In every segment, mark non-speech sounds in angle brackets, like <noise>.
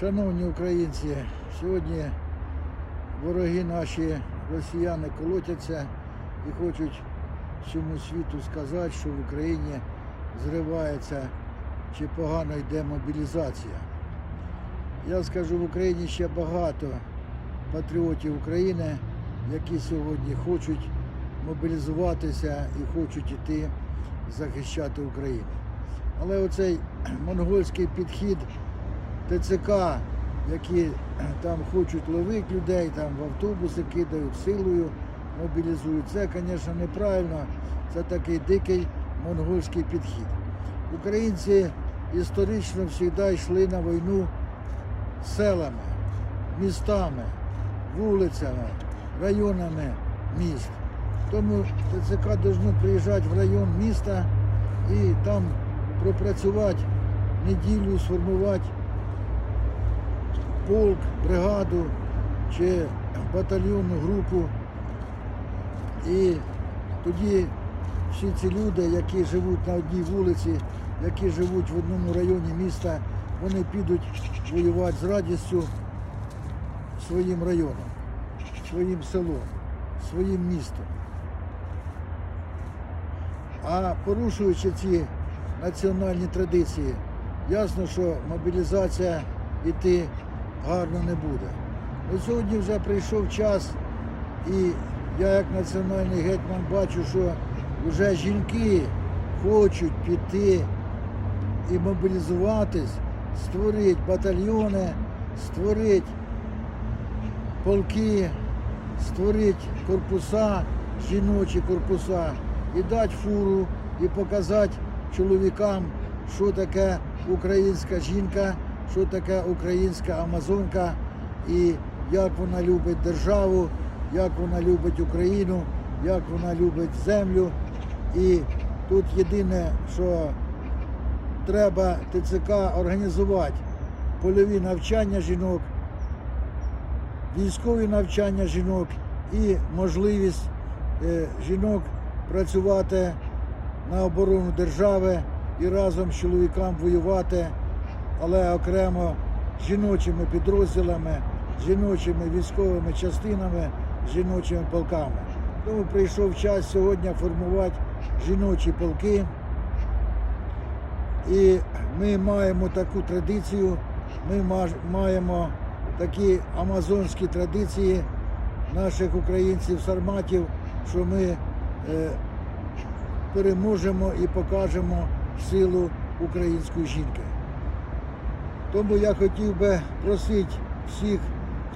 Шановні українці, сьогодні вороги наші росіяни колотяться і хочуть всьому світу сказати, що в Україні зривається чи погано йде мобілізація. Я скажу, в Україні ще багато патріотів України, які сьогодні хочуть мобілізуватися і хочуть іти захищати Україну. Але оцей монгольський підхід ТЦК, які <clears throat> там хочуть ловити людей, там в автобуси кидають силою, мобілізують. Це, звісно, неправильно. Це такий дикий монгольський підхід. Українці історично завжди йшли на війну селами, містами, вулицями, районами міст. Тому ТЦК повинно приїжджати в район міста і там пропрацювати неділю, сформувати полк, бригаду чи батальйонну групу. І тоді всі ці люди, які живуть на одній вулиці, які живуть в одному районі міста, вони підуть воювати з радістю своїм районом, своїм селом, своїм містом. А порушуючи ці національні традиції, ясно, що мобілізація йти гарно не буде. Ну, сьогодні вже прийшов час, і я як національний гетьман бачу, що вже жінки хочуть піти і мобілізуватись, створити батальйони, створити полки, створити корпуса, жіночі корпуса і дати фуру, і показати чоловікам, що таке українська жінка, що таке українська амазонка і як вона любить державу, як вона любить Україну, як вона любить землю. І тут єдине, що треба ТЦК організувати польові навчання жінок, військові навчання жінок і можливість е, жінок працювати на оборону держави і разом з чоловікам воювати, але окремо жіночими підрозділами, жіночими військовими частинами, жіночими полками. Тому прийшов час сьогодні формувати жіночі полки. І ми маємо таку традицію, ми маємо такі амазонські традиції наших українців, сарматів, що ми е, переможемо і покажемо силу української жінки. Тому я хотів би просити всіх,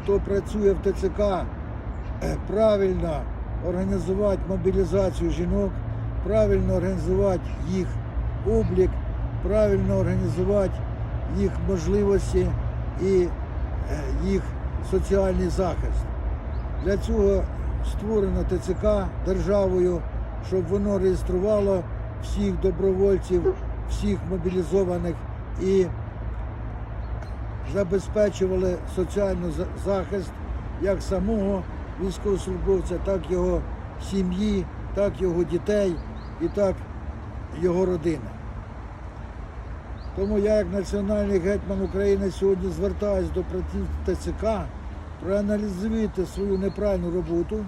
хто працює в ТЦК, е, правильно організувати мобілізацію жінок, правильно організувати їх облік, правильно організувати їх можливості і е, їх соціальний захист. Для цього створено ТЦК державою, щоб воно реєструвало всіх добровольців, всіх мобілізованих і забезпечували соціальний за- захист як самого військовослужбовця, так його сім'ї, так його дітей і так його родини. Тому я, як національний гетьман України, сьогодні звертаюся до працівників ТЦК проаналізуйте свою неправильну роботу,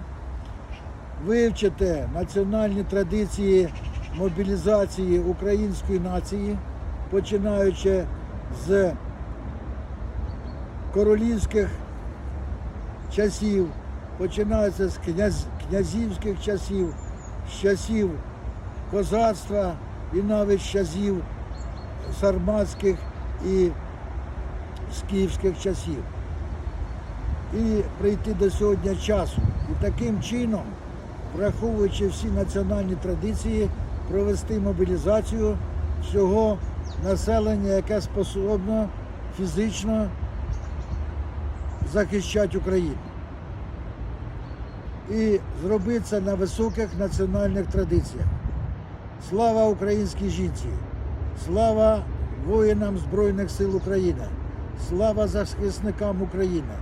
вивчите національні традиції мобілізації української нації, починаючи з королівських часів, починається з князь, князівських часів, з часів козацтва і навіть з часів сарматських і скіфських часів. І прийти до сьогодні часу. І таким чином, враховуючи всі національні традиції, провести мобілізацію всього населення, яке способно фізично захищати Україну. І зробити це на високих національних традиціях. Слава українській жінці! Слава воїнам Збройних сил України! Слава захисникам України!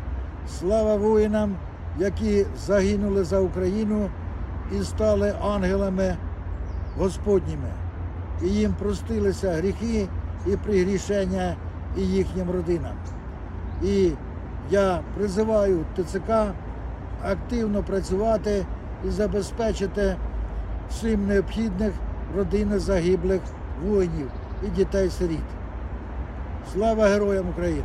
Слава воїнам, які загинули за Україну і стали ангелами Господніми. І їм простилися гріхи і пригрішення і їхнім родинам. І я призиваю ТЦК активно працювати і забезпечити всім необхідних родини загиблих воїнів і дітей-сиріт. Слава Героям України!